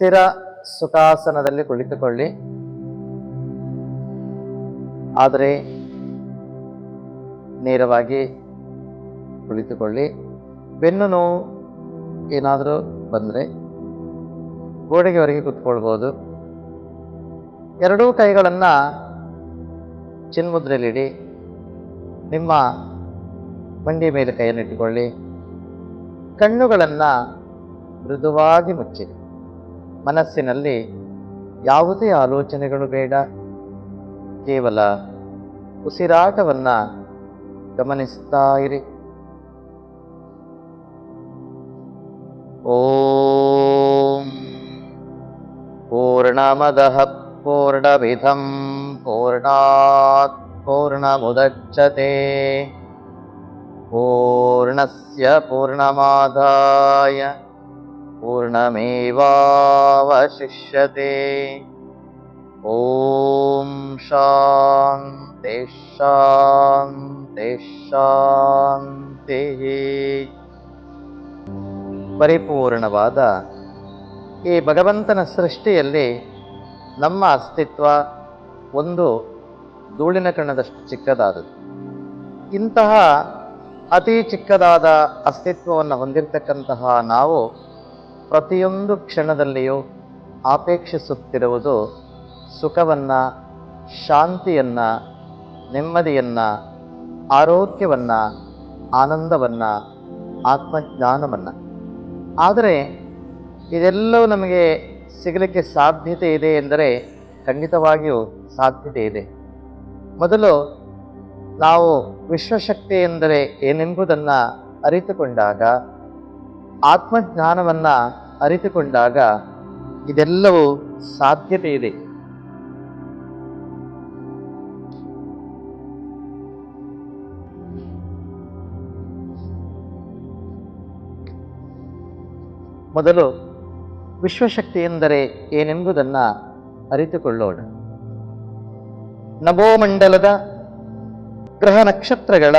ಸ್ಥಿರ ಸುಖಾಸನದಲ್ಲಿ ಕುಳಿತುಕೊಳ್ಳಿ. ಆದರೆ ನೇರವಾಗಿ ಕುಳಿತುಕೊಳ್ಳಿ. ಬೆನ್ನು ನೋವು ಏನಾದರೂ ಬಂದರೆ ಗೋಡೆಗೆವರೆಗೆ ಕೂತ್ಕೊಳ್ಬೋದು. ಎರಡೂ ಕೈಗಳನ್ನು ಚಿನ್ಮುದ್ರೆಯಲ್ಲಿಡಿ ನಿಮ್ಮ ಮಂಡಿ ಮೇಲೆ ಕೈಯನ್ನು ಇಟ್ಟುಕೊಳ್ಳಿ ಕಣ್ಣುಗಳನ್ನು ಮೃದುವಾಗಿ ಮುಚ್ಚಿರಿ. ಮನಸ್ಸಿನಲ್ಲಿ ಯಾವುದೇ ಆಲೋಚನೆಗಳು ಬೇಡ. ಕೇವಲ ಉಸಿರಾಟವನ್ನು ಗಮನಿಸ್ತಾ ಇರಿ. ಓಂ ಪೂರ್ಣಮದಃ ಪೂರ್ಣವಿಧಂ ಪೂರ್ಣಾತ್ ಪೂರ್ಣಮುದಚ್ಯತೆ. ಪೂರ್ಣಸ್ಯ ಪೂರ್ಣಮಾದಾಯ. पूर्णमेवावशिष्यते ॐ शान्ति शान्ति ಶಾಂತಿಃ ಪರಿಪೂರ್ಣವಾದ ಈ ಭಗವಂತನ ಸೃಷ್ಟಿಯಲ್ಲಿ ನಮ್ಮ ಅಸ್ತಿತ್ವ ಒಂದು ಧೂಳಿನ ಕಣದಷ್ಟು ಚಿಕ್ಕದಾದದು ಇಂತಹ ಅತಿ ಚಿಕ್ಕದಾದ ಅಸ್ತಿತ್ವವನ್ನು ಹೊಂದಿರತಕ್ಕಂತಹ ನಾವು ಪ್ರತಿಯೊಂದು ಕ್ಷಣದಲ್ಲಿಯೂ ಆಪೇಕ್ಷಿಸುತ್ತಿರುವುದು ಸುಖವನ್ನು, ಶಾಂತಿಯನ್ನು, ನೆಮ್ಮದಿಯನ್ನು, ಆರೋಗ್ಯವನ್ನು, ಆನಂದವನ್ನು, ಆತ್ಮಜ್ಞಾನವನ್ನು. ಆದರೆ ಇದೆಲ್ಲವೂ ನಮಗೆ ಸಿಗಲಿಕ್ಕೆ ಸಾಧ್ಯತೆ ಇದೆ ಎಂದರೆ ಖಂಡಿತವಾಗಿಯೂ ಸಾಧ್ಯತೆ ಇದೆ. ಮೊದಲು ನಾವು ವಿಶ್ವಶಕ್ತಿ ಎಂದರೆ ಏನೆಂಬುದನ್ನು ಅರಿತುಕೊಂಡಾಗ ಆತ್ಮಜ್ಞಾನವನ್ನು ಅರಿತುಕೊಂಡಾಗ ಇದೆಲ್ಲವೂ ಸಾಧ್ಯತೆ ಇದೆ ಮೊದಲು ವಿಶ್ವಶಕ್ತಿ ಎಂದರೆ ಏನೆಂಬುದನ್ನು ಅರಿತುಕೊಳ್ಳೋಣ. ನಭೋಮಂಡಲದ ಗ್ರಹ ನಕ್ಷತ್ರಗಳ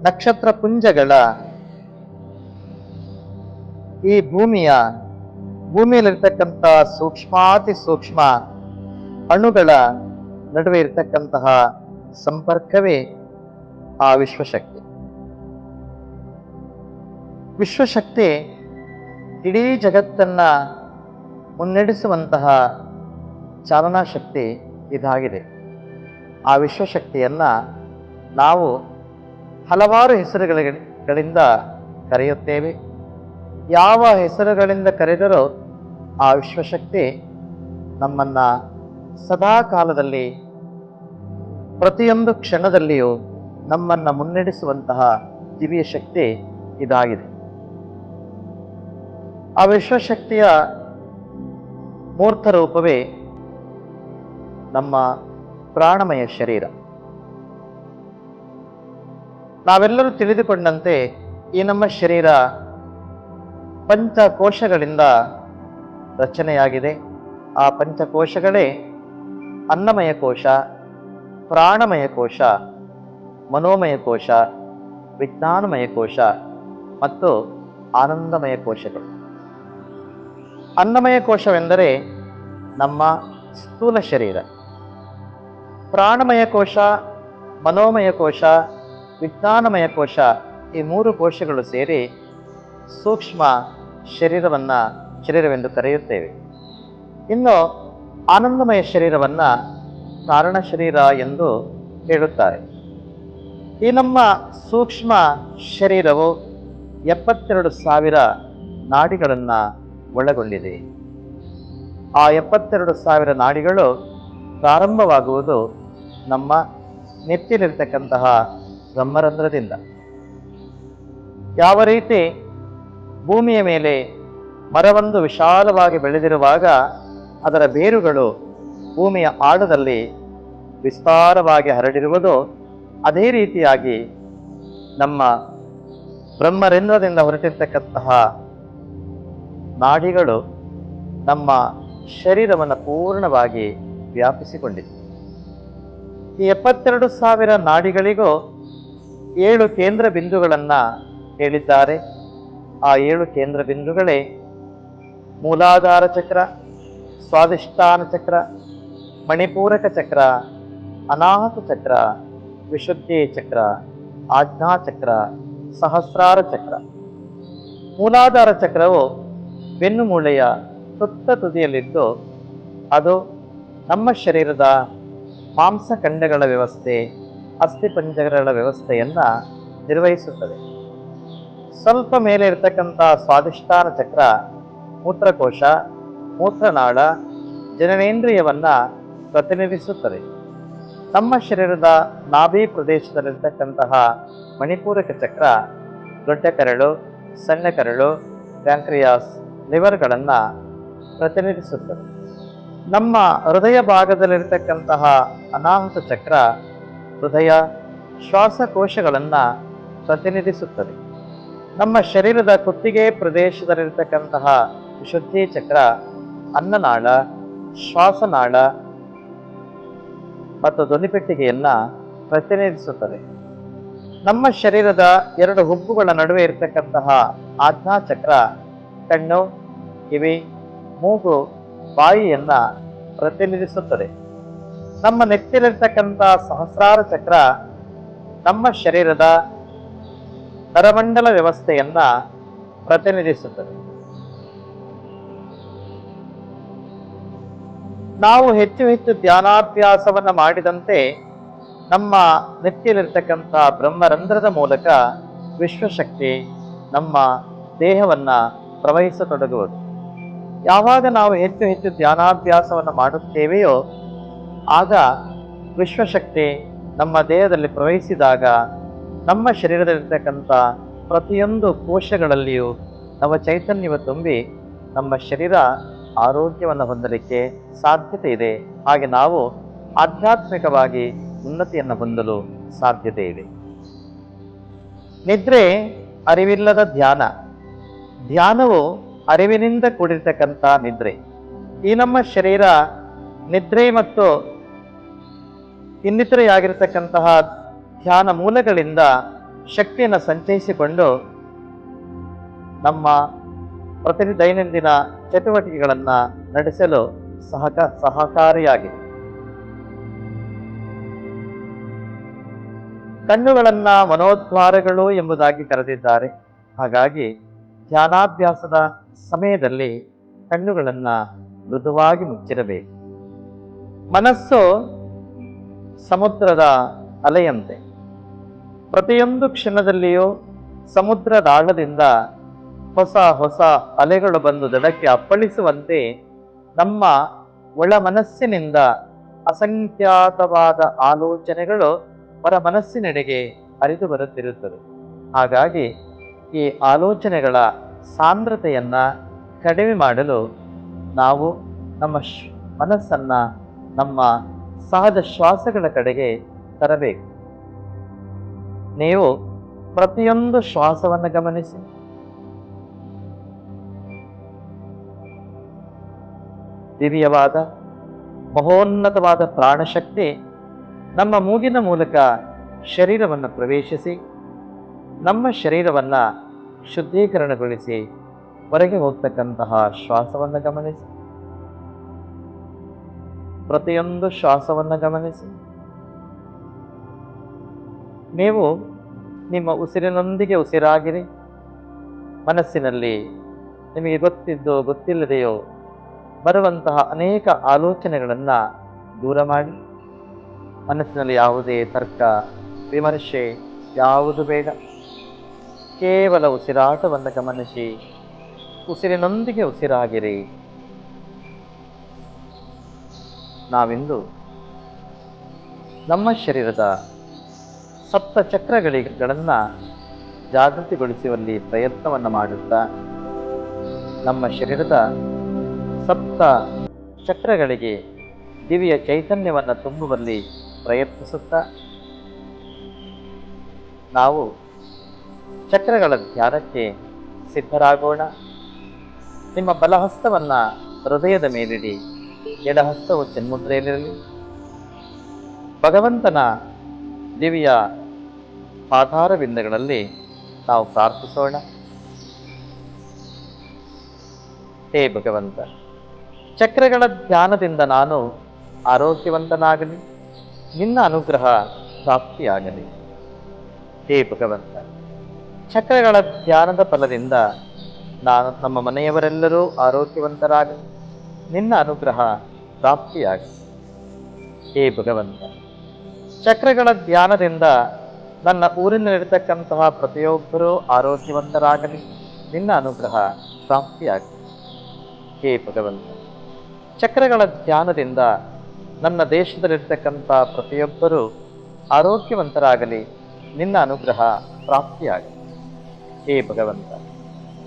ನಕ್ಷತ್ರ ಪುಂಜಗಳ ಈ ಭೂಮಿಯ ಭೂಮಿಯಲ್ಲಿರ್ತಕ್ಕಂಥ ಸೂಕ್ಷ್ಮಾತಿ ಸೂಕ್ಷ್ಮ ಅಣುಗಳ ನಡುವೆ ಇರತಕ್ಕಂತಹ ಸಂಪರ್ಕವೇ ಆ ವಿಶ್ವಶಕ್ತಿ. ವಿಶ್ವಶಕ್ತಿ ಇಡೀ ಜಗತ್ತನ್ನ ಮುನ್ನಡೆಸುವಂತಹ ಚಾಲನಾ ಶಕ್ತಿ ಇದಾಗಿದೆ. ಆ ವಿಶ್ವಶಕ್ತಿಯನ್ನ ನಾವು ಹಲವಾರು ಹೆಸರುಗಳಿಂದ ಕರೆಯುತ್ತೇವೆ. ಯಾವ ಹೆಸರುಗಳಿಂದ ಕರೆದರೂ ಆ ವಿಶ್ವಶಕ್ತಿ ನಮ್ಮನ್ನ ಸದಾ ಕಾಲದಲ್ಲಿ ಪ್ರತಿಯೊಂದು ಕ್ಷಣದಲ್ಲಿಯೂ ನಮ್ಮನ್ನು ಮುನ್ನಡೆಸುವಂತಹ ದಿವ್ಯ ಶಕ್ತಿ ಇದಾಗಿದೆ. ಆ ವಿಶ್ವಶಕ್ತಿಯ ಮೂರ್ತ ರೂಪವೇ ನಮ್ಮ ಪ್ರಾಣಮಯ ಶರೀರ. ನಾವೆಲ್ಲರೂ ತಿಳಿದುಕೊಂಡಂತೆ ಈ ನಮ್ಮ ಶರೀರ ಪಂಚಕೋಶಗಳಿಂದ ರಚನೆಯಾಗಿದೆ. ಆ ಪಂಚಕೋಶಗಳೇ ಅನ್ನಮಯ ಕೋಶ, ಪ್ರಾಣಮಯ ಕೋಶ, ಮನೋಮಯ ಕೋಶ, ವಿಜ್ಞಾನಮಯ ಕೋಶ ಮತ್ತು ಆನಂದಮಯ ಕೋಶಗಳು. ಅನ್ನಮಯ ಕೋಶವೆಂದರೆ ನಮ್ಮ ಸ್ಥೂಲ ಶರೀರ. ಪ್ರಾಣಮಯ ಕೋಶ, ಮನೋಮಯ ಕೋಶ, ವಿಜ್ಞಾನಮಯ ಕೋಶ ಈ ಮೂರು ಕೋಶಗಳು ಸೇರಿ ಸೂಕ್ಷ್ಮ ಶರೀರವನ್ನ ಶರೀರವೆಂದು ಕರೆಯುತ್ತೇವೆ. ಇನ್ನು ಆನಂದಮಯ ಶರೀರವನ್ನ ಕಾರಣ ಶರೀರ ಎಂದು ಹೇಳುತ್ತಾರೆ. ಈ ನಮ್ಮ ಸೂಕ್ಷ್ಮ ಶರೀರವು ಎಪ್ಪತ್ತೆರಡು ಸಾವಿರ ನಾಡಿಗಳನ್ನು ಒಳಗೊಂಡಿದೆ. ಆ ಎಪ್ಪತ್ತೆರಡು ಸಾವಿರ ನಾಡಿಗಳು ಪ್ರಾರಂಭವಾಗುವುದು ನಮ್ಮ ನೆತ್ತಿಲಿರ್ತಕ್ಕಂತಹ ಬ್ರಹ್ಮರಂಧ್ರದಿಂದ. ಯಾವ ರೀತಿ ಭೂಮಿಯ ಮೇಲೆ ಮರವೊಂದು ವಿಶಾಲವಾಗಿ ಬೆಳೆದಿರುವಾಗ ಅದರ ಬೇರುಗಳು ಭೂಮಿಯ ಆಳದಲ್ಲಿ ವಿಸ್ತಾರವಾಗಿ ಹರಡಿರುವುದು ಅದೇ ರೀತಿಯಾಗಿ ನಮ್ಮ ಬ್ರಹ್ಮರಂಧ್ರದಿಂದ ಹೊರಟಿರ್ತಕ್ಕಂತಹ ನಾಡಿಗಳು ನಮ್ಮ ಶರೀರವನ್ನು ಪೂರ್ಣವಾಗಿ ವ್ಯಾಪಿಸಿಕೊಂಡಿದೆ. ಈ ಎಪ್ಪತ್ತೆರಡು ಸಾವಿರ ನಾಡಿಗಳಿಗೂ ಏಳು ಕೇಂದ್ರ ಬಿಂದುಗಳನ್ನು ಹೇಳಿದ್ದಾರೆ. ಆ ಏಳು ಕೇಂದ್ರ ಬಿಂದುಗಳೇ ಮೂಲಾಧಾರ ಚಕ್ರ ಸ್ವಾದಿಷ್ಠಾನ ಚಕ್ರ, ಮಣಿಪೂರಕ ಚಕ್ರ, ಅನಾಹತ ಚಕ್ರ, ವಿಶುದ್ಧಿ ಚಕ್ರ, ಆಜ್ಞಾ ಚಕ್ರ, ಸಹಸ್ರಾರ ಚಕ್ರ. ಮೂಲಾಧಾರ ಚಕ್ರವು ಬೆನ್ನು ಮೂಳೆಯ ಸುತ್ತ ತುದಿಯಲ್ಲಿದ್ದು ಅದು ನಮ್ಮ ಶರೀರದ ಮಾಂಸಖಂಡಗಳ ವ್ಯವಸ್ಥೆ ಅಸ್ಥಿಪಂಜಗಳ ವ್ಯವಸ್ಥೆಯನ್ನು ನಿರ್ವಹಿಸುತ್ತದೆ. ಸ್ವಲ್ಪ ಮೇಲೆ ಇರತಕ್ಕಂಥ ಸ್ವಾದಿಷ್ಠಾನ ಚಕ್ರ, ಮೂತ್ರಕೋಶ, ಮೂತ್ರನಾಳ, ಜನನೇಂದ್ರಿಯವನ್ನ ಪ್ರತಿನಿಧಿಸುತ್ತದೆ. ನಮ್ಮ ಶರೀರದ ನಾಭಿ ಪ್ರದೇಶದಲ್ಲಿರ್ತಕ್ಕಂತಹ ಮಣಿಪೂರಕ ಚಕ್ರ ದೊಡ್ಡ ಕರಳು ಸಣ್ಣ ಕರಳು ಪ್ಯಾಂಕ್ರಿಯಾಸ್ ಲಿವರ್ಗಳನ್ನು ಪ್ರತಿನಿಧಿಸುತ್ತದೆ. ನಮ್ಮ ಹೃದಯ ಭಾಗದಲ್ಲಿರ್ತಕ್ಕಂತಹ ಅನಾಹುತ ಚಕ್ರ ಹೃದಯ ಶ್ವಾಸಕೋಶಗಳನ್ನು ಪ್ರತಿನಿಧಿಸುತ್ತದೆ. ನಮ್ಮ ಶರೀರದ ಕುತ್ತಿಗೆ ಪ್ರದೇಶದಲ್ಲಿರ್ತಕ್ಕಂತಹ ವಿಶುದ್ಧಿ ಚಕ್ರ, ಅನ್ನನಾಳ, ಶ್ವಾಸನಾಳ ಮತ್ತು ಧ್ವನಿಪೆಟ್ಟಿಗೆಯನ್ನ ಪ್ರತಿನಿಧಿಸುತ್ತದೆ. ನಮ್ಮ ಶರೀರದ ಎರಡು ಹುಬ್ಬುಗಳ ನಡುವೆ ಇರತಕ್ಕಂತಹ ಆಜ್ಞಾ ಚಕ್ರ, ಕಣ್ಣು, ಕಿವಿ, ಮೂಗು, ಬಾಯಿಯನ್ನ ಪ್ರತಿನಿಧಿಸುತ್ತದೆ. ನಮ್ಮ ನೆತ್ತಿಲಿರ್ತಕ್ಕಂಥ ಸಹಸ್ರಾರ ಚಕ್ರ ನಮ್ಮ ಶರೀರದ ನರಮಂಡಲ ವ್ಯವಸ್ಥೆಯನ್ನ ಪ್ರತಿನಿಧಿಸುತ್ತದೆ. ನಾವು ಹೆಚ್ಚು ಹೆಚ್ಚು ಧ್ಯಾನಾಭ್ಯಾಸವನ್ನು ಮಾಡಿದಂತೆ ನಮ್ಮ ನೆತ್ತಿಯಲ್ಲಿರ್ತಕ್ಕಂಥ ಬ್ರಹ್ಮರಂಧ್ರದ ಮೂಲಕ ವಿಶ್ವಶಕ್ತಿ ನಮ್ಮ ದೇಹವನ್ನು ಪ್ರವಹಿಸತೊಡಗುವುದು. ಯಾವಾಗ ನಾವು ಹೆಚ್ಚು ಹೆಚ್ಚು ಧ್ಯಾನಾಭ್ಯಾಸವನ್ನು ಮಾಡುತ್ತೇವೆಯೋ ಆಗ ವಿಶ್ವಶಕ್ತಿ ನಮ್ಮ ದೇಹದಲ್ಲಿ ಪ್ರವಹಿಸಿದಾಗ ನಮ್ಮ ಶರೀರದಲ್ಲಿರ್ತಕ್ಕಂಥ ಪ್ರತಿಯೊಂದು ಕೋಶಗಳಲ್ಲಿಯೂ ನಮ್ಮ ಚೈತನ್ಯವ ತುಂಬಿ ನಮ್ಮ ಶರೀರ ಆರೋಗ್ಯವನ್ನು ಹೊಂದಲಿಕ್ಕೆ ಸಾಧ್ಯತೆ ಇದೆ. ಹಾಗೆ ನಾವು ಆಧ್ಯಾತ್ಮಿಕವಾಗಿ ಉನ್ನತಿಯನ್ನು ಹೊಂದಲು ಸಾಧ್ಯತೆ ಇದೆ. ನಿದ್ರೆ, ಅರಿವಿಲ್ಲದ ಧ್ಯಾನ. ಧ್ಯಾನವು ಅರಿವಿನಿಂದ ಕೂಡಿರ್ತಕ್ಕಂಥ ನಿದ್ರೆ. ಈ ನಮ್ಮ ಶರೀರ ನಿದ್ರೆ ಮತ್ತು ಇನ್ನಿತರೆಯಾಗಿರ್ತಕ್ಕಂತಹ ಧ್ಯಾನ ಮೂಲಗಳಿಂದ ಶಕ್ತಿಯನ್ನು ಸಂಚಯಿಸಿಕೊಂಡು ನಮ್ಮ ಪ್ರತಿ ದೈನಂದಿನ ಚಟುವಟಿಕೆಗಳನ್ನು ನಡೆಸಲು ಸಹಕ ಸಹಕಾರಿಯಾಗಿದೆ ಕಣ್ಣುಗಳನ್ನು ಮನೋದ್ವಾರಗಳು ಎಂಬುದಾಗಿ ಕರೆದಿದ್ದಾರೆ. ಹಾಗಾಗಿ ಧ್ಯಾನಾಭ್ಯಾಸದ ಸಮಯದಲ್ಲಿ ಕಣ್ಣುಗಳನ್ನು ಮೃದುವಾಗಿ ಮುಚ್ಚಿರಬೇಕು. ಮನಸ್ಸು ಸಮುದ್ರದ ಅಲೆಯಂತೆ. ಪ್ರತಿಯೊಂದು ಕ್ಷಣದಲ್ಲಿಯೂ ಸಮುದ್ರದಾಳದಿಂದ ಹೊಸ ಹೊಸ ಅಲೆಗಳು ಬಂದು ದಡಕ್ಕೆ ಅಪ್ಪಳಿಸುವಂತೆ ನಮ್ಮ ಒಳ ಮನಸ್ಸಿನಿಂದ ಅಸಂಖ್ಯಾತವಾದ ಆಲೋಚನೆಗಳು ಹೊರ ಮನಸ್ಸಿನೆಡೆಗೆ ಹರಿದು ಬರುತ್ತಿರುತ್ತದೆ ಹಾಗಾಗಿ ಈ ಆಲೋಚನೆಗಳ ಸಾಂದ್ರತೆಯನ್ನು ಕಡಿಮೆ ಮಾಡಲು ನಾವು ನಮ್ಮ ಶ್ ಮನಸ್ಸನ್ನು ನಮ್ಮ ಸಹಜ ಶ್ವಾಸಗಳ ಕಡೆಗೆ ತರಬೇಕು. ನೀವು ಪ್ರತಿಯೊಂದು ಶ್ವಾಸವನ್ನು ಗಮನಿಸಿ. ದಿವ್ಯವಾದ, ಮಹೋನ್ನತವಾದ ಪ್ರಾಣಶಕ್ತಿ ನಮ್ಮ ಮೂಗಿನ ಮೂಲಕ ಶರೀರವನ್ನು ಪ್ರವೇಶಿಸಿ, ನಮ್ಮ ಶರೀರವನ್ನು ಶುದ್ಧೀಕರಣಗೊಳಿಸಿ, ಹೊರಗೆ ಹೋಗ್ತಕ್ಕಂತಹ ಶ್ವಾಸವನ್ನು ಗಮನಿಸಿ. ಪ್ರತಿಯೊಂದು ಶ್ವಾಸವನ್ನು ಗಮನಿಸಿ. ನೀವು ನಿಮ್ಮ ಉಸಿರಿನೊಂದಿಗೆ ಉಸಿರಾಗಿರಿ. ಮನಸ್ಸಿನಲ್ಲಿ ನಿಮಗೆ ಗೊತ್ತಿದ್ದೋ ಗೊತ್ತಿಲ್ಲದೆಯೋ ಬರುವಂತಹ ಅನೇಕ ಆಲೋಚನೆಗಳನ್ನು ದೂರ ಮಾಡಿ. ಮನಸ್ಸಿನಲ್ಲಿ ಯಾವುದೇ ತರ್ಕ, ವಿಮರ್ಶೆ ಯಾವುದು ಬೇಡ. ಕೇವಲ ಉಸಿರಾಟವನ್ನು ಗಮನಿಸಿ, ಉಸಿರಿನೊಂದಿಗೆ ಉಸಿರಾಗಿರಿ. ನಾವಿಂದು ನಮ್ಮ ಶರೀರದ ಸಪ್ತ ಚಕ್ರಗಳಿಗಳನ್ನು ಜಾಗೃತಿಗೊಳಿಸುವಲ್ಲಿ ಪ್ರಯತ್ನವನ್ನು ಮಾಡುತ್ತಾ ನಮ್ಮ ಶರೀರದ ಸಪ್ತ ಚಕ್ರಗಳಿಗೆ ದಿವ್ಯ ಚೈತನ್ಯವನ್ನು ತುಂಬುವಲ್ಲಿ ಪ್ರಯತ್ನಿಸುತ್ತಾ ನಾವು ಚಕ್ರಗಳ ಧ್ಯಾನಕ್ಕೆ ಸಿದ್ಧರಾಗೋಣ. ನಿಮ್ಮ ಬಲಹಸ್ತವನ್ನು ಹೃದಯದ ಮೇಲಿಡಿ. ಎಡಹಸ್ತವು ಚೆನ್ಮುದ್ರೆಯಲ್ಲಿರಲಿ. ಭಗವಂತನ ದಿವ್ಯ ಆಧಾರ ಬಿಂದಗಳಲ್ಲಿ ನಾವು ಪ್ರಾರ್ಥಿಸೋಣ. ಹೇ ಭಗವಂತ, ಚಕ್ರಗಳ ಧ್ಯಾನದಿಂದ ನಾನು ಆರೋಗ್ಯವಂತನಾಗಲಿ, ನಿನ್ನ ಅನುಗ್ರಹ ಪ್ರಾಪ್ತಿಯಾಗಲಿ. ಹೇ ಭಗವಂತ, ಚಕ್ರಗಳ ಧ್ಯಾನದ ಫಲದಿಂದ ನಾನು ನಮ್ಮ ಮನೆಯವರೆಲ್ಲರೂ ಆರೋಗ್ಯವಂತರಾಗಲಿ, ನಿನ್ನ ಅನುಗ್ರಹ ಪ್ರಾಪ್ತಿಯಾಗಲಿ. ಹೇ ಭಗವಂತ ಚಕ್ರಗಳ ಧ್ಯಾನದಿಂದ ನನ್ನ ಊರಿನಲ್ಲಿರ್ತಕ್ಕಂತಹ ಪ್ರತಿಯೊಬ್ಬರೂ ಆರೋಗ್ಯವಂತರಾಗಲಿ. ನಿನ್ನ ಅನುಗ್ರಹ ಪ್ರಾಪ್ತಿಯಾಗಲಿ. ಹೇ ಭಗವಂತ, ಚಕ್ರಗಳ ಧ್ಯಾನದಿಂದ ನನ್ನ ದೇಶದಲ್ಲಿರ್ತಕ್ಕಂಥ ಪ್ರತಿಯೊಬ್ಬರೂ ಆರೋಗ್ಯವಂತರಾಗಲಿ. ನಿನ್ನ ಅನುಗ್ರಹ ಪ್ರಾಪ್ತಿಯಾಗಲಿ. ಹೇ ಭಗವಂತ,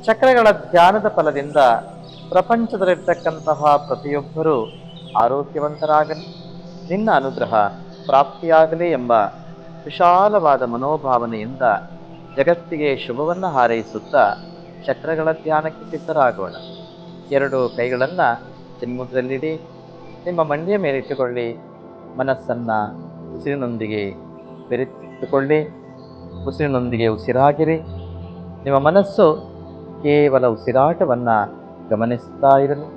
ಚಕ್ರಗಳ ಧ್ಯಾನದ ಫಲದಿಂದ ಪ್ರಪಂಚದಲ್ಲಿರ್ತಕ್ಕಂತಹ ಪ್ರತಿಯೊಬ್ಬರೂ ಆರೋಗ್ಯವಂತರಾಗಲಿ. ನಿನ್ನ ಅನುಗ್ರಹ ಪ್ರಾಪ್ತಿಯಾಗಲಿ ಎಂಬ ವಿಶಾಲವಾದ ಮನೋಭಾವನೆಯಿಂದ ಜಗತ್ತಿಗೆ ಶುಭವನ್ನು ಹಾರೈಸುತ್ತಾ ಚಕ್ರಗಳ ಧ್ಯಾನಕ್ಕೆ ಸಿದ್ಧರಾಗೋಣ. ಎರಡು ಕೈಗಳನ್ನು ಚಿನ್ಮುಖದಲ್ಲಿಡಿ, ನಿಮ್ಮ ಮಂಡಿಯ ಮೇಲೆ ಇಟ್ಟುಕೊಳ್ಳಿ ಮನಸ್ಸನ್ನು ಉಸಿರಿನೊಂದಿಗೆ ಬೆರೆತಿಟ್ಟುಕೊಳ್ಳಿ, ಉಸಿರಿನೊಂದಿಗೆ ಉಸಿರಾಗಿರಿ. ನಿಮ್ಮ ಮನಸ್ಸು ಕೇವಲ ಉಸಿರಾಟವನ್ನು ಗಮನಿಸ್ತಾ ಇರಲಿ.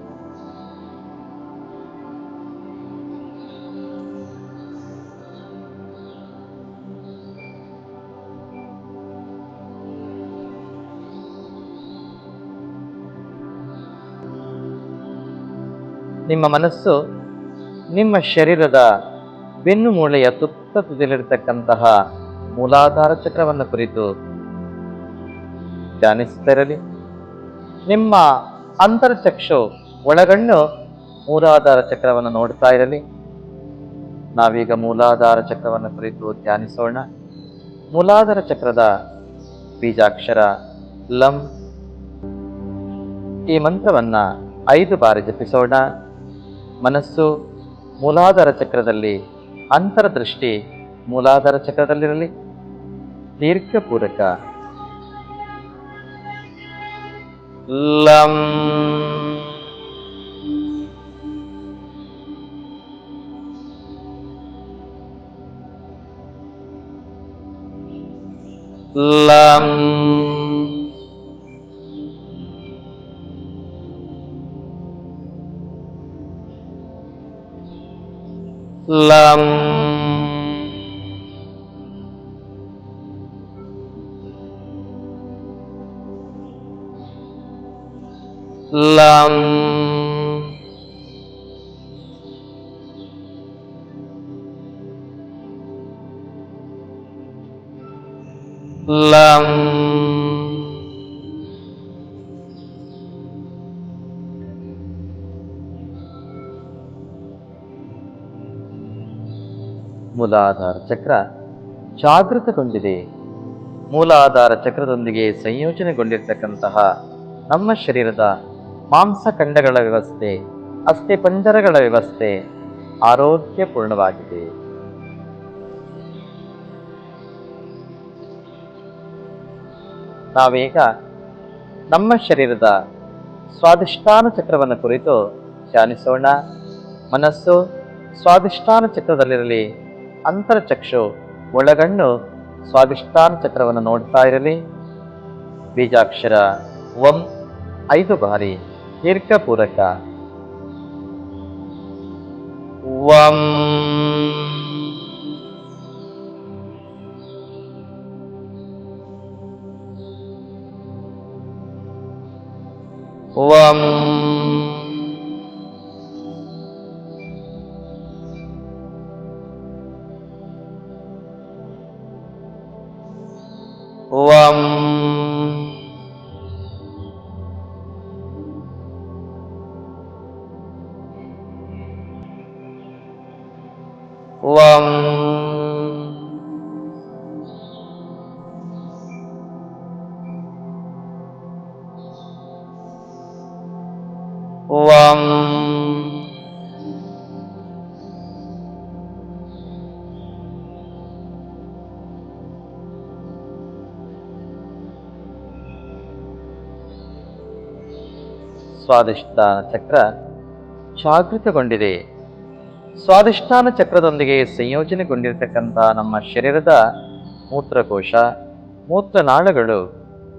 ನಿಮ್ಮ ಮನಸ್ಸು ನಿಮ್ಮ ಶರೀರದ ಬೆನ್ನು ಮೂಳೆಯ ತುತ್ತ ತುದಿಲಿರತಕ್ಕಂತಹ ಮೂಲಾಧಾರ ಚಕ್ರವನ್ನು ಕುರಿತು ಧ್ಯಾನಿಸುತ್ತಿರಲಿ ನಿಮ್ಮ ಅಂತರ್ಚಕ್ಷು ಒಳಗಣ್ಣು ಮೂಲಾಧಾರ ಚಕ್ರವನ್ನು ನೋಡ್ತಾ ಇರಲಿ. ನಾವೀಗ ಮೂಲಾಧಾರ ಚಕ್ರವನ್ನು ಕುರಿತು ಧ್ಯಾನಿಸೋಣ. ಮೂಲಾಧಾರ ಚಕ್ರದ ಬೀಜಾಕ್ಷರ ಲಂ ಈ ಮಂತ್ರವನ್ನು ಐದು ಬಾರಿ ಜಪಿಸೋಣ. ಮನಸ್ಸು ಮೂಲಾಧಾರ ಚಕ್ರದಲ್ಲಿ ಅಂತರದೃಷ್ಟಿ ಮೂಲಾಧಾರ ಚಕ್ರದಲ್ಲಿರಲಿ. ದೀರ್ಘಪೂರಕ. ಲಂ. ಲಂ. ಲಂ ಲಂ ಲಂ ಮೂಲಾಧಾರ ಚಕ್ರ ಜಾಗೃತಗೊಂಡಿದೆ. ಮೂಲಾಧಾರ ಚಕ್ರದೊಂದಿಗೆ ಸಂಯೋಜನೆಗೊಂಡಿರ್ತಕ್ಕಂತಹ ನಮ್ಮ ಶರೀರದ ಮಾಂಸಖಂಡಗಳ ವ್ಯವಸ್ಥೆ ಅಸ್ಥಿಪಂಜರಗಳ ವ್ಯವಸ್ಥೆ ಆರೋಗ್ಯಪೂರ್ಣವಾಗಿದೆ. ನಾವೀಗ ನಮ್ಮ ಶರೀರದ ಸ್ವಾದಿಷ್ಠಾನ ಚಕ್ರವನ್ನು ಕುರಿತು ಧ್ಯಾನಿಸೋಣ. ಮನಸ್ಸು ಸ್ವಾದಿಷ್ಠಾನ ಚಕ್ರದಲ್ಲಿರಲಿ. ಅಂತರಚಕ್ಷು ಒಳಗಣ್ಣು ಸ್ವಾದಿಷ್ಠಾನ ಚಕ್ರವನ್ನು ನೋಡ್ತಾ ಇರಲಿ. ಬೀಜಾಕ್ಷರ ಒಂ ಐದು ಬಾರಿ ದೀರ್ಘಪೂರಕ. ಪೂರಕ ವಂ. ಸ್ವಾದಿಷ್ಠಾನ ಚಕ್ರ ಜಾಗೃತಗೊಂಡಿದೆ. ಸ್ವಾದಿಷ್ಠಾನ ಚಕ್ರದೊಂದಿಗೆ ಸಂಯೋಜನೆಗೊಂಡಿರತಕ್ಕಂಥ ನಮ್ಮ ಶರೀರದ ಮೂತ್ರಕೋಶ ಮೂತ್ರನಾಳಗಳು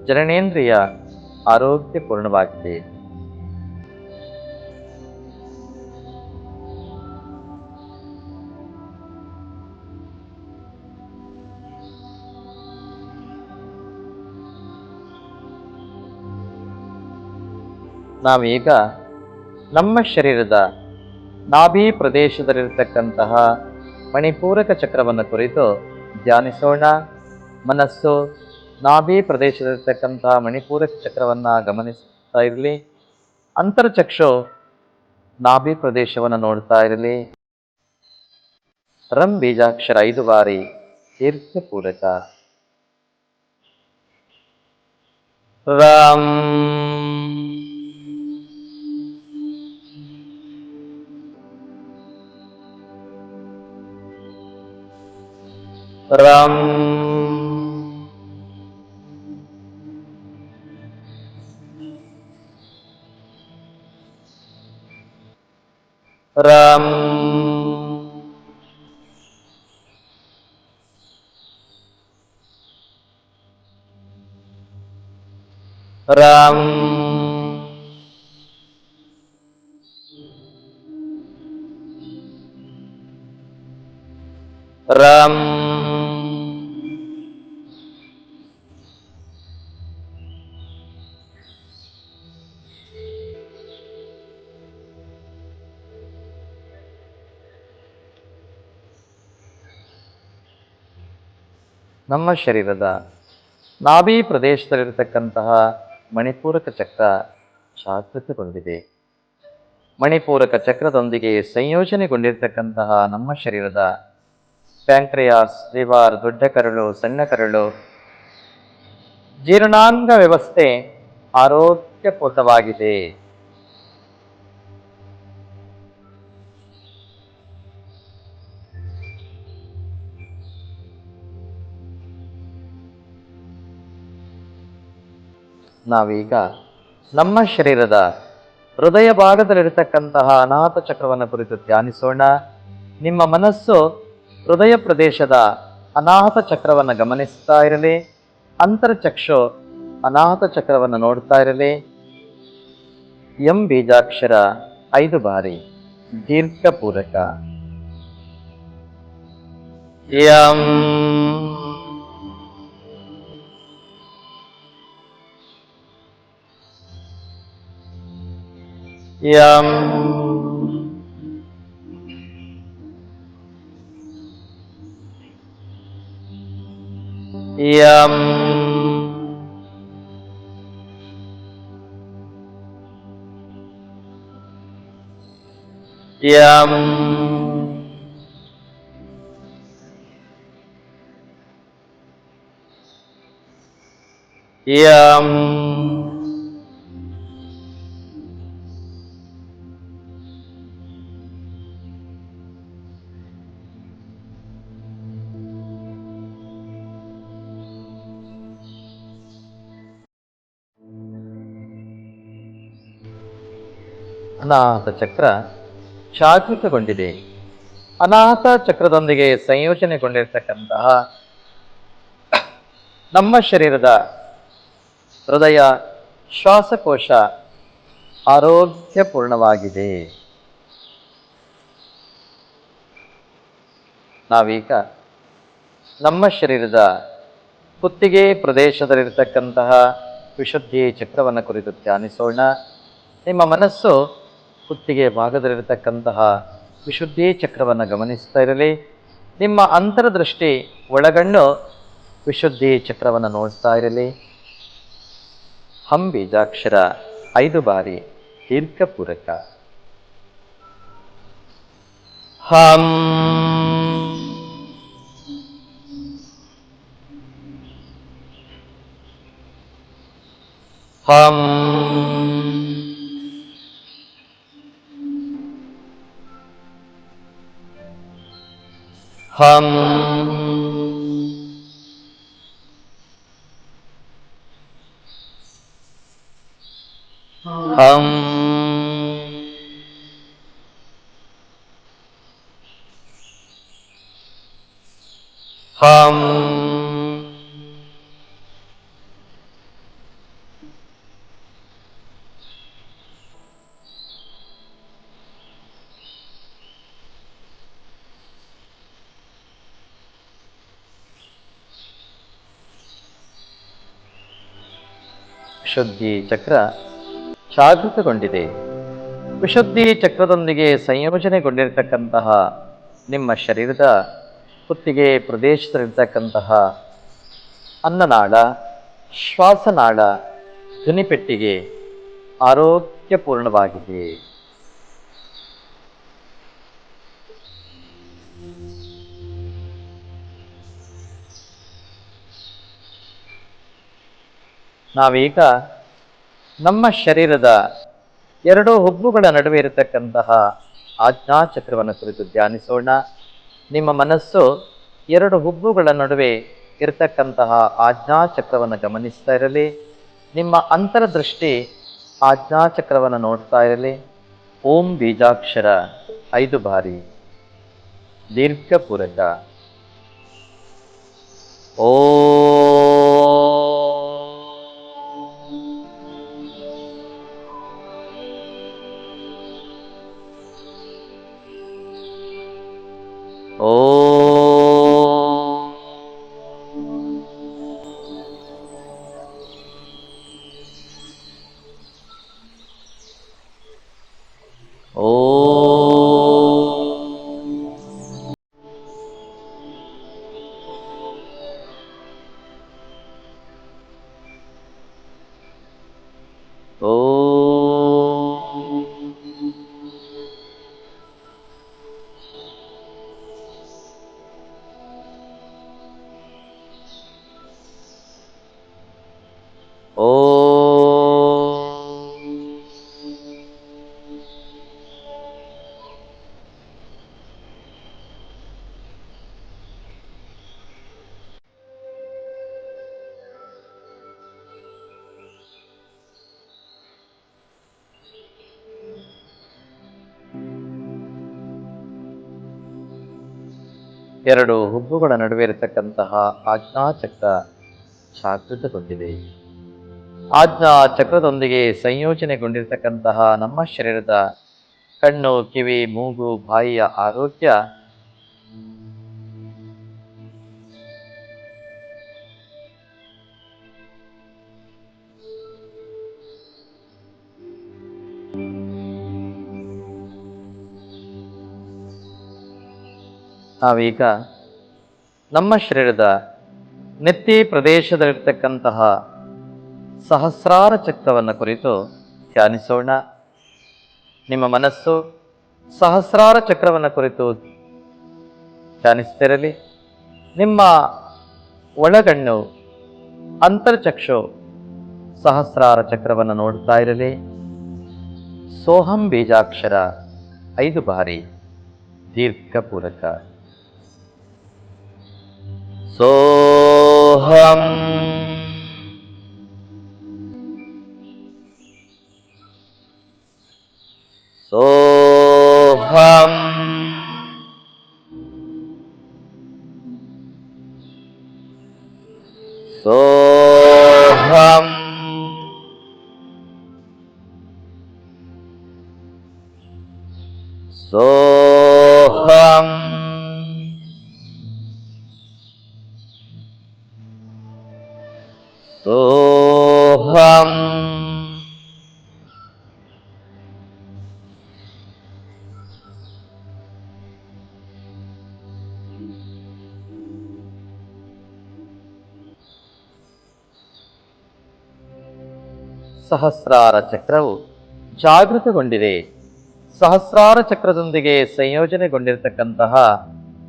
ಜನನೇಂದ್ರಿಯ ಆರೋಗ್ಯಪೂರ್ಣವಾಗಿದೆ. ನಾವೀಗ ನಮ್ಮ ಶರೀರದ ನಾಭಿ ಪ್ರದೇಶದಲ್ಲಿರತಕ್ಕಂತಹ ಮಣಿಪೂರಕ ಚಕ್ರವನ್ನು ಕುರಿತು ಧ್ಯಾನಿಸೋಣ. ಮನಸ್ಸು ನಾಭಿ ಪ್ರದೇಶದಲ್ಲಿರ್ತಕ್ಕಂತಹ ಮಣಿಪೂರಕ ಚಕ್ರವನ್ನು ಗಮನಿಸ್ತಾ ಇರಲಿ. ಅಂತರ್ಚಕ್ಷು ನಾಭಿ ಪ್ರದೇಶವನ್ನು ನೋಡ್ತಾ ಇರಲಿ. ರಂ ಬೀಜಾಕ್ಷರ ಐದು ಬಾರಿ ತೀರ್ಥಪೂರಕ ರಾಮ್ ರಾಮ್ ರಾಮ್ ರಾಮ್ ರಾಮ್ ನಮ್ಮ ಶರೀರದ ನಾಭಿ ಪ್ರದೇಶದಲ್ಲಿರತಕ್ಕಂತಹ ಮಣಿಪೂರಕ ಚಕ್ರ ಜಾಗೃತಗೊಂಡಿದೆ. ಮಣಿಪೂರಕ ಚಕ್ರದೊಂದಿಗೆ ಸಂಯೋಜನೆಗೊಂಡಿರ್ತಕ್ಕಂತಹ ನಮ್ಮ ಶರೀರದ ಪ್ಯಾಂಕ್ರಿಯಾಸ್, ಲಿವಾರ್, ದೊಡ್ಡ ಕರಳು, ಸಣ್ಣ ಕರಳು, ಜೀರ್ಣಾಂಗ ವ್ಯವಸ್ಥೆ ಆರೋಗ್ಯಪೂರ್ಣವಾಗಿದೆ ನಾವೀಗ ನಮ್ಮ ಶರೀರದ ಹೃದಯ ಭಾಗದಲ್ಲಿರತಕ್ಕಂತಹ ಅನಾಥ ಚಕ್ರವನ್ನು ಕುರಿತು ಧ್ಯಾನಿಸೋಣ. ನಿಮ್ಮ ಮನಸ್ಸು ಹೃದಯ ಪ್ರದೇಶದ ಅನಾಹತ ಚಕ್ರವನ್ನು ಗಮನಿಸ್ತಾ ಇರಲಿ. ಅಂತರಚಕ್ಷು ಅನಾಥ ಚಕ್ರವನ್ನು ನೋಡ್ತಾ ಇರಲಿ. ಎಂ ಬೀಜಾಕ್ಷರ ಐದು ಬಾರಿ thì um, thì um, thì um, thì um, ಅನಾಥ ಚಕ್ರ ಜಾಗೃತಗೊಂಡಿದೆ ಅನಾಥ ಚಕ್ರದೊಂದಿಗೆ ಸಂಯೋಜನೆಗೊಂಡಿರ್ತಕ್ಕಂತಹ ನಮ್ಮ ಶರೀರದ ಹೃದಯ ಶ್ವಾಸಕೋಶ ಆರೋಗ್ಯಪೂರ್ಣವಾಗಿದೆ. ನಾವೀಗ ನಮ್ಮ ಶರೀರದ ಕುತ್ತಿಗೆ ಪ್ರದೇಶದಲ್ಲಿರ್ತಕ್ಕಂತಹ ವಿಶುದ್ಧಿ ಚಕ್ರವನ್ನು ಕುರಿತು ಧ್ಯಾನಿಸೋಣ. ನಿಮ್ಮ ಮನಸ್ಸು ಕುತ್ತಿಗೆ ಭಾಗದಲ್ಲಿರತಕ್ಕಂತಹ ವಿಶುದ್ಧಿ ಚಕ್ರವನ್ನು ಗಮನಿಸ್ತಾ ಇರಲಿ. ನಿಮ್ಮ ಅಂತರದೃಷ್ಟಿ ಒಳಗಣ್ಣು ವಿಶುದ್ಧಿ ಚಕ್ರವನ್ನು ನೋಡ್ತಾ ಇರಲಿ. ಹಂಬಿ ಬೀಜಾಕ್ಷರ ಐದು ಬಾರಿ ದೀರ್ಘಪೂರಕ. ಹಂ. ಹಂ. ಹಂ ಹಂ ಹಂ ಶುದ್ಧಿ ಚಕ್ರ ಜಾಗೃತಗೊಂಡಿದೆ ವಿಶುದ್ಧಿ ಚಕ್ರದೊಂದಿಗೆ ಸಂಯೋಜನೆಗೊಂಡಿರತಕ್ಕಂತಹ ನಿಮ್ಮ ಶರೀರದ ಕುತ್ತಿಗೆ ಪ್ರದೇಶದಲ್ಲಿರ್ತಕ್ಕಂತಹ ಅನ್ನನಾಳ ಶ್ವಾಸನಾಳ ಧ್ವನಿಪೆಟ್ಟಿಗೆ ಆರೋಗ್ಯಪೂರ್ಣವಾಗಿದೆ. ನಾವೀಗ ನಮ್ಮ ಶರೀರದ ಎರಡು ಹುಬ್ಬುಗಳ ನಡುವೆ ಇರತಕ್ಕಂತಹ ಆಜ್ಞಾಚಕ್ರವನ್ನು ಕುರಿತು ಧ್ಯಾನಿಸೋಣ. ನಿಮ್ಮ ಮನಸ್ಸು ಎರಡು ಹುಬ್ಬುಗಳ ನಡುವೆ ಇರತಕ್ಕಂತಹ ಆಜ್ಞಾಚಕ್ರವನ್ನು ಗಮನಿಸ್ತಾ ಇರಲಿ. ನಿಮ್ಮ ಅಂತರದೃಷ್ಟಿ ಆಜ್ಞಾಚಕ್ರವನ್ನು ನೋಡ್ತಾ ಇರಲಿ. ಓಂ ಬೀಜಾಕ್ಷರ ಐದು ಬಾರಿ. ದೀರ್ಘಪೂರಕ ಓ ಓ ಎರಡು ಹುಬ್ಬುಗಳ ನಡುವೆ ಇರತಕ್ಕಂತಹ ಆಜ್ಞಾಚಕ್ರ ಜಾಗೃತಗೊಂಡಿದೆ ಆಜ್ಞಾ ಚಕ್ರದೊಂದಿಗೆ ಸಂಯೋಜನೆಗೊಂಡಿರತಕ್ಕಂತಹ ನಮ್ಮ ಶರೀರದ ಕಣ್ಣು, ಕಿವಿ, ಮೂಗು, ಬಾಯಿಯ ಆರೋಗ್ಯ ನಾವೀಗ ನಮ್ಮ ಶರೀರದ ನೆತ್ತಿ ಪ್ರದೇಶದಲ್ಲಿರ್ತಕ್ಕಂತಹ ಸಹಸ್ರಾರ ಚಕ್ರವನ್ನು ಕುರಿತು ಧ್ಯಾನಿಸೋಣ. ನಿಮ್ಮ ಮನಸ್ಸು ಸಹಸ್ರಾರ ಚಕ್ರವನ್ನು ಕುರಿತು ಧ್ಯಾನಿಸ್ತಿರಲಿ. ನಿಮ್ಮ ಒಳಗಣ್ಣು ಅಂತರ್ಚಕ್ಷು ಸಹಸ್ರಾರ ಚಕ್ರವನ್ನು ನೋಡ್ತಾ ಇರಲಿ. ಸೋಹಂ ಬೀಜಾಕ್ಷರ ಐದು ಬಾರಿ ದೀರ್ಘಪೂರಕ हम् ಸಹಸ್ರಾರ ಚಕ್ರವು ಜಾಗೃತಗೊಂಡಿದೆ. ಸಹಸ್ರಾರ ಚಕ್ರದೊಂದಿಗೆ ಸಂಯೋಜನೆಗೊಂಡಿರತಕ್ಕಂತಹ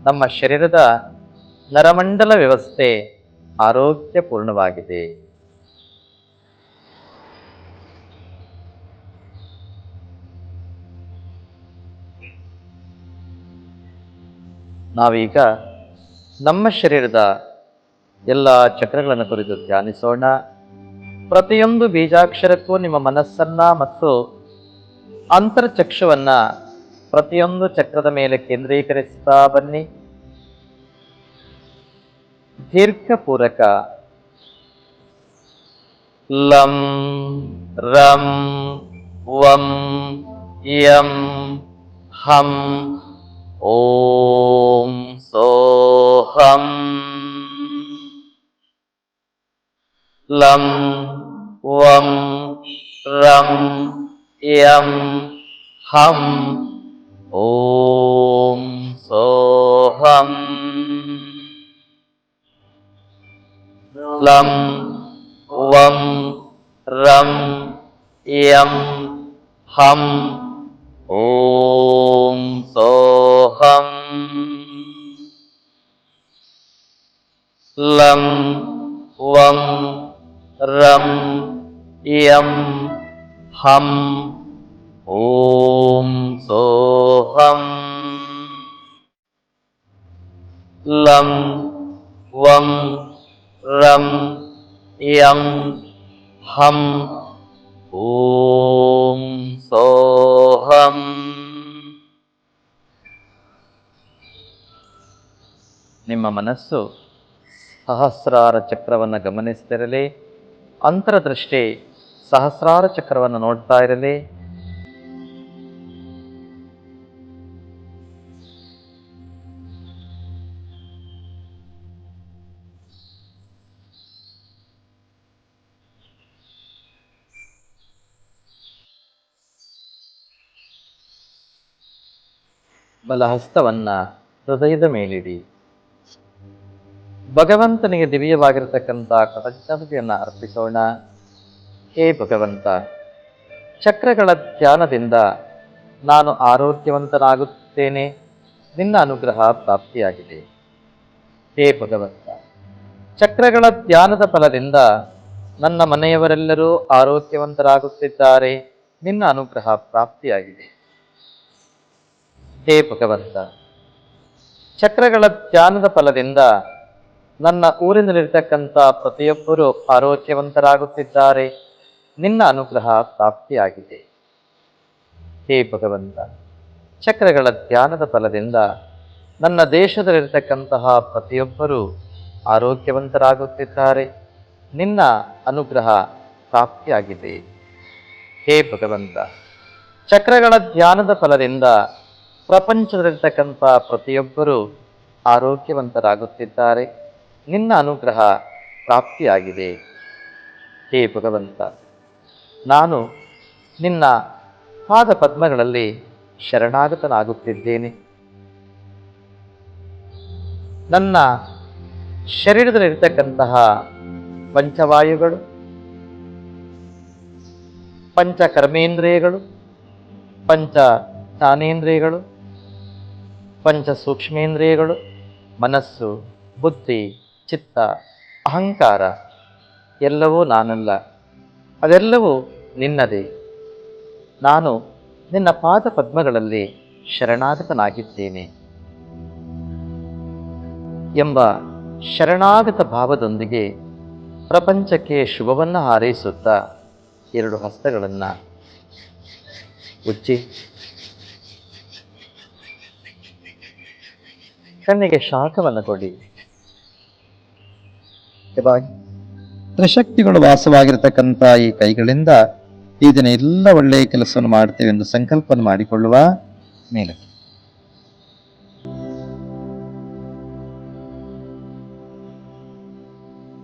ನಮ್ಮ ಶರೀರದ ನರಮಂಡಲ ವ್ಯವಸ್ಥೆ ಆರೋಗ್ಯಪೂರ್ಣವಾಗಿದೆ. ನಾವೀಗ ನಮ್ಮ ಶರೀರದ ಎಲ್ಲ ಚಕ್ರಗಳನ್ನು ಕುರಿತು ಧ್ಯಾನಿಸೋಣ. ಪ್ರತಿಯೊಂದು ಬೀಜಾಕ್ಷರಕ್ಕೂ ನಿಮ್ಮ ಮನಸ್ಸನ್ನ ಮತ್ತು ಅಂತರ್ಚಕ್ಷುವನ್ನ ಪ್ರತಿಯೊಂದು ಚಕ್ರದ ಮೇಲೆ ಕೇಂದ್ರೀಕರಿಸ್ತಾ ಬನ್ನಿ. ದೀರ್ಘಪೂರಕ. ಲಂ, ರಂ, ವಂ, ಯಂ, ಹಂ, ಓಂ, ಸೋಹಂ. ಲಂ ವಂ ರಂ ಯಂ ಹಂ ಓಂ ಸೋಹಂ ಲಂ ವಂ ರಂ ಯಂ ಹಂ ಓಂ ಸೋಹಂ ಲಂ ವಂ ಯಂ ಹಂ ಓಂ ಸೋಹಂ ಲಂ ವಂ ರಂ ಯಂ ಹಂ ಓಂ ಸೋಹಂ ನಿಮ್ಮ ಮನಸ್ಸು ಸಹಸ್ರಾರ ಚಕ್ರವನ್ನು ಗಮನಿಸ್ತಿರಲಿ ಅಂತರದೃಷ್ಟಿ ಸಹಸ್ರಾರ ಚಕ್ರವನ್ನು ನೋಡ್ತಾ ಇರಲಿ. ಬಲಹಸ್ತವನ್ನ ಹೃದಯದ ಮೇಲಿಡಿ. ಭಗವಂತನಿಗೆ ದಿವ್ಯವಾಗಿರತಕ್ಕಂಥ ಕೃತಜ್ಞತೆಯನ್ನು ಅರ್ಪಿಸೋಣ. ಹೇ ಭಗವಂತ, ಚಕ್ರಗಳ ಧ್ಯಾನದಿಂದ ನಾನು ಆರೋಗ್ಯವಂತನಾಗುತ್ತೇನೆ. ನಿನ್ನ ಅನುಗ್ರಹ ಪ್ರಾಪ್ತಿಯಾಗಿದೆ. ಹೇ ಭಗವಂತ, ಚಕ್ರಗಳ ಧ್ಯಾನದ ಫಲದಿಂದ ನನ್ನ ಮನೆಯವರೆಲ್ಲರೂ ಆರೋಗ್ಯವಂತರಾಗುತ್ತಿದ್ದಾರೆ. ನಿನ್ನ ಅನುಗ್ರಹ ಪ್ರಾಪ್ತಿಯಾಗಿದೆ. ಹೇ ಭಗವಂತ, ಚಕ್ರಗಳ ಧ್ಯಾನದ ಫಲದಿಂದ ನನ್ನ ಊರಿನಲ್ಲಿರ್ತಕ್ಕಂಥ ಪ್ರತಿಯೊಬ್ಬರೂ ಆರೋಗ್ಯವಂತರಾಗುತ್ತಿದ್ದಾರೆ. ನಿನ್ನ ಅನುಗ್ರಹ ಪ್ರಾಪ್ತಿಯಾಗಿದೆ. ಹೇ ಭಗವಂತ, ಚಕ್ರಗಳ ಧ್ಯಾನದ ಫಲದಿಂದ ನನ್ನ ದೇಶದಲ್ಲಿರತಕ್ಕಂತಹ ಪ್ರತಿಯೊಬ್ಬರೂ ಆರೋಗ್ಯವಂತರಾಗುತ್ತಿದ್ದಾರೆ. ನಿನ್ನ ಅನುಗ್ರಹ ಪ್ರಾಪ್ತಿಯಾಗಿದೆ. ಹೇ ಭಗವಂತ, ಚಕ್ರಗಳ ಧ್ಯಾನದ ಫಲದಿಂದ ಪ್ರಪಂಚದಲ್ಲಿರ್ತಕ್ಕಂಥ ಪ್ರತಿಯೊಬ್ಬರೂ ಆರೋಗ್ಯವಂತರಾಗುತ್ತಿದ್ದಾರೆ. ನಿನ್ನ ಅನುಗ್ರಹ ಪ್ರಾಪ್ತಿಯಾಗಿದೆ. ಹೇ ಭಗವಂತ ನಾನು ನಿನ್ನ ಪಾದ ಪದ್ಮಗಳಲ್ಲಿ ಶರಣಾಗತನಾಗುತ್ತಿದ್ದೇನೆ. ನನ್ನ ಶರೀರದಲ್ಲಿರ್ತಕ್ಕಂತಹ ಪಂಚವಾಯುಗಳು ಪಂಚ ಕರ್ಮೇಂದ್ರಿಯಗಳು ಪಂಚ ಜ್ಞಾನೇಂದ್ರಿಯಗಳು ಪಂಚ ಸೂಕ್ಷ್ಮೇಂದ್ರಿಯಗಳು ಮನಸ್ಸು, ಬುದ್ಧಿ, ಚಿತ್ತ, ಅಹಂಕಾರ, ಎಲ್ಲವೂ ನಾನಲ್ಲ. ಅದೆಲ್ಲವೂ ನಿನ್ನದೇ. ನಾನು ನಿನ್ನ ಪಾದ ಪದ್ಮಗಳಲ್ಲಿ ಶರಣಾಗತನಾಗಿದ್ದೇನೆ. ಎಂಬ ಶರಣಾಗತ ಭಾವದೊಂದಿಗೆ ಪ್ರಪಂಚಕ್ಕೆ ಶುಭವನ್ನು ಹಾರೈಸುತ್ತಾ ಎರಡು ಹಸ್ತಗಳನ್ನು ಉಚ್ಚಿ. ಕಣ್ಣಿಗೆ ಶಾಖವನ್ನು ಕೊಡಿ. ತ್ರಿಶಕ್ತಿಗಳು ವಾಸವಾಗಿರತಕ್ಕಂಥ ಈ ಕೈಗಳಿಂದ ಈ ದಿನ ಎಲ್ಲ ಒಳ್ಳೆಯ ಕೆಲಸವನ್ನು ಮಾಡ್ತೇವೆ ಎಂದು ಸಂಕಲ್ಪವನ್ನು ಮಾಡಿಕೊಳ್ಳುವ ಮೇಲೆ